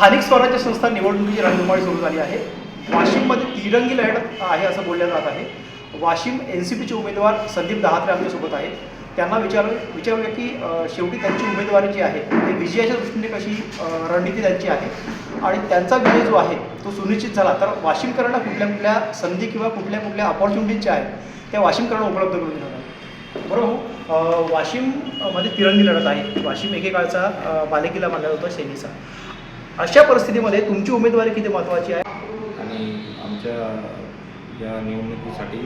स्थानिक स्वराज्य संस्था निवडणुकीची रणधुमाळी सुरू झाली आहे. वाशिममध्ये तिरंगी लढत आहे असं बोललं जात आहे. वाशिम एन सी पीचे उमेदवार संदीप दहात्रे आमच्यासोबत आहेत. त्यांना विचारू विचारूया की शेवटी त्यांची उमेदवारी जी आहे ते विजयाच्या दृष्टीने कशी रणनीती त्यांची आहे? आणि त्यांचा विजय जो आहे तो सुनिश्चित झाला. तर वाशिमकरांना कुठल्या कुठल्या संधी किंवा कुठल्या कुठल्या अपॉर्च्युनिटीज ज्या आहेत त्या वाशिमकरांना उपलब्ध करून देणार बरोबर वाशिममध्ये तिरंगी लढत आहे. वाशिम एकेकाळचा बालेकिल्ला मानला जातो सेनेचा अशा परिस्थितीमध्ये तुमची उमेदवारी किती महत्त्वाची आहे? आणि आमच्या या निवडणुकीसाठी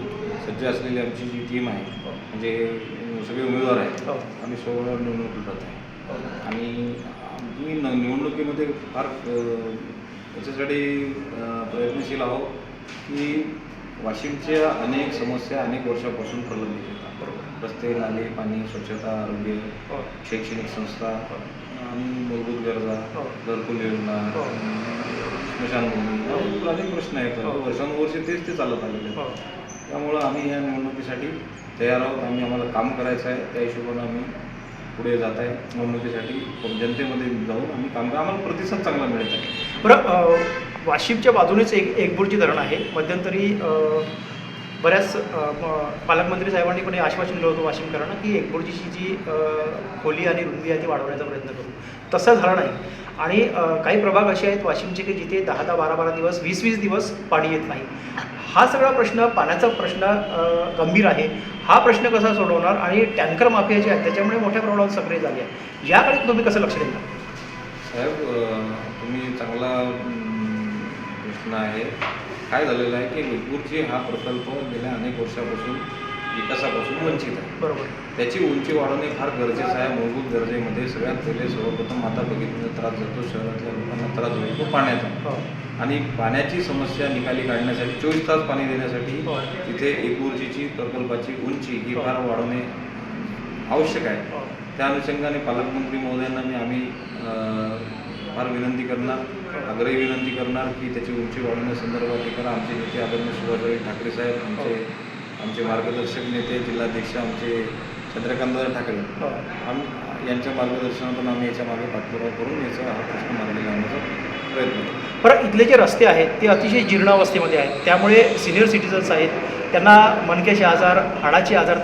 सज्ज असलेली आमची जी टीम आहे म्हणजे सगळे उमेदवार आहेत हो. आम्ही सोबत निवडणूक लढत आहे. आणि आम्ही न निवडणुकीमध्ये फार अ, याच्यासाठी अ, प्रयत्नशील आहोत की वाशिमच्या अनेक समस्या अनेक वर्षापासून प्रलंबित येतात बरोबर. रस्ते नाले पाणी स्वच्छता आरोग्य हो. शैक्षणिक संस्था आणि मूलभूत गरजा घरकुल योजना हो. स्मशानभूमी. याबद्दल अनेक प्रश्न आहेत हो. वर्षानुवर्षे तेच ते चालत आलेले आहेत हो. त्यामुळं आम्ही या निवडणुकीसाठी तयार आहोत आम्ही आम्हाला काम करायचं आहे त्या हिशोबानं आम्ही पुढे जात आहे निवडणुकीसाठी जनतेमध्ये जाऊन आम्ही काम आम्हाला प्रतिसाद चांगला मिळत आहे बरं वाशिमच्या बाजूनेच एक एकबुर्जी धरण आहे मध्यंतरी बऱ्याच पालकमंत्री साहेबांनी पण हे आश्वासन दिलं होतं वाशिमकरांना की एकबुर्जीची जी खोली आणि रुंदी आहे ती वाढवण्याचा प्रयत्न करू. तसं झालं नाही. आणि काही प्रभाग असे आहेत वाशिमचे की जिथे दहा दहा बारा बारा दिवस वीस वीस दिवस पाणी येत नाही. हा सगळा प्रश्न पाण्याचा प्रश्न गंभीर आहे. हा प्रश्न कसा सोडवणार आणि टँकर माफिया जे आहेत त्याच्यामुळे मोठ्या प्रमाणावर सक्रिय झाली आहे याकडे तुम्ही कसं लक्ष देणार साहेब तुम्ही चांगला प्रश्न आहे. काय झालेलं आहे की नागपूरची हा प्रकल्प गेल्या अनेक वर्षापासून विकासापासून वंचित आहे. बरोबर. त्याची उंची वाढवणे फार गरजेचं आहे. मूलभूत गरजेमध्ये सगळ्यात पहिले सर्वप्रथम आता बघितलं त्रास जातो शहरातल्या लोकांना त्रास होतो तो पाण्याचा. हो. आणि पाण्याची समस्या निकाली काढण्यासाठी चोवीस तास पाणी देण्यासाठी हो. तिथे एक ऊर्जेची प्रकल्पाची उंची ही हो. फार वाढवणे आवश्यक आहे. त्या अनुषंगाने पालकमंत्री महोदयांना मी आम्ही फार विनंती करणार. आग्रही विनंती करणार की त्याची उंची वाढवण्यासंदर्भात हे करा आमचे नेते आदरणीय सुभाषबाई ठाकरे साहेब आमचे आमचे मार्गदर्शक नेते जिल्हाध्यक्ष आमचे चंद्रकांतदादा ठाकरे. हो. आम यांच्या मार्गदर्शनातून आम्ही याच्या मागे पाठपुरावा करून याचा हा प्रश्न मार्गी लावण्याचा प्रयत्न बरं इथले जे रस्ते आहेत ते अतिशय जीर्ण अवस्थेमध्ये आहेत. त्यामुळे सिनियर सिटीजन्स आहेत त्यांना मणक्याचे आजार हाडाचे आजार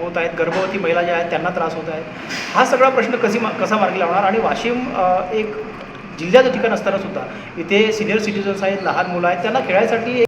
होत आहेत गर्भवती महिला ज्या आहेत त्यांना त्रास होत आहेत. हा सगळा प्रश्न कशी मा कसा मार्गी लावणार? आणि वाशिम एक जिल्ह्याचं ठिकाण असताना सुद्धा इथे सिनियर सिटीजन्स आहेत लहान मुलं आहेत त्यांना खेळायसाठी